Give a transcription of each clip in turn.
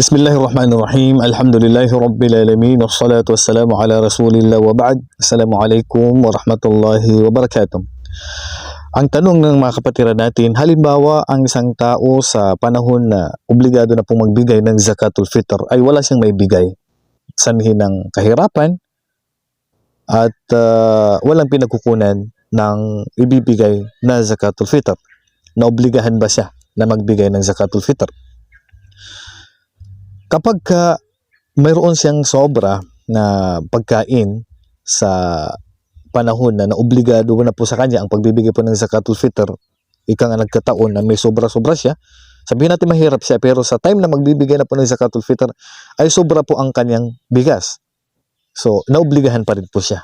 Bismillahirrahmanirrahim. Alhamdulillahi Rabbil Alamin. Wassalatu wassalamu ala Rasulillah wa ba'd. Assalamualaikum warahmatullahi wabarakatuh. Ang tanong ng mga kapatiran natin, halimbawa ang isang tao sa panahon na obligado na pong magbigay ng zakatul fitr ay wala siyang may bigay. Sanhi ng kahirapan at ah, walang pinagkukunan ng ibibigay na zakatul fitr. Naobligahan ba siya na magbigay ng zakatul fitr? Kapag ka mayroon siyang sobra na pagkain sa panahon na naobligado na po sa kanya ang pagbibigay po ng zakatul fitr, ika nga nagkataon na may sobra-sobra siya, sabihin natin mahirap siya, pero sa time na magbibigay na po ng zakatul fitr, ay sobra po ang kanyang bigas. So, naobligahan pa rin po siya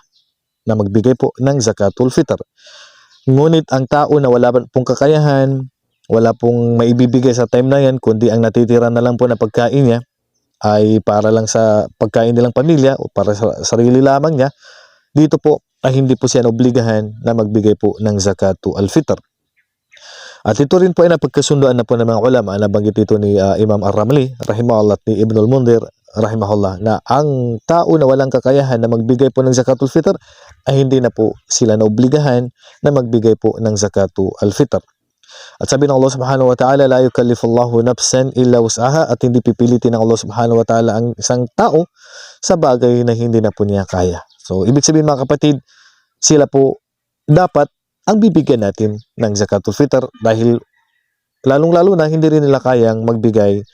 na magbigay po ng zakatul fitr. Ngunit ang tao na wala pong kakayahan, wala pong maibibigay sa time na yan, kundi ang natitira na lang po na pagkain niya, ay para lang sa pagkain nilang pamilya o para sa sarili lamang niya, dito po ay hindi po siya obligahan na magbigay po ng zakatu al-fitr. At ito rin po ay napagkasunduan na po ng mga ulama, nabanggit ito ni ah, Imam Ar-Ramli, rahimahullah, ni Ibn al-Mundir, rahimahullah, na ang tao na walang kakayahan na magbigay po ng zakatul fitr ay hindi na po sila naobligahan na magbigay po ng zakatu al-fitr. At sabi ng Allah subhanahu wa ta'ala, la yukallifullahu nafsan illa wus'aha at hindi pipilitin ng Allah subhanahu wa ta'ala ang isang tao sa bagay na hindi na po niya kaya. So, ibig sabihin mga kapatid, sila po dapat ang bibigyan natin ng zakatul fitr dahil lalong-lalo na hindi rin nila kayang magbigay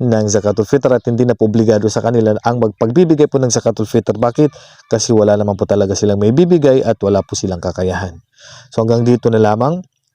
ng zakatul fitr at hindi na po obligado sa kanila ang magpagbibigay po ng zakatul fitr. Bakit? Kasi wala naman po talaga silang may bibigay at wala po silang kakayahan. So hanggang dito na lamang.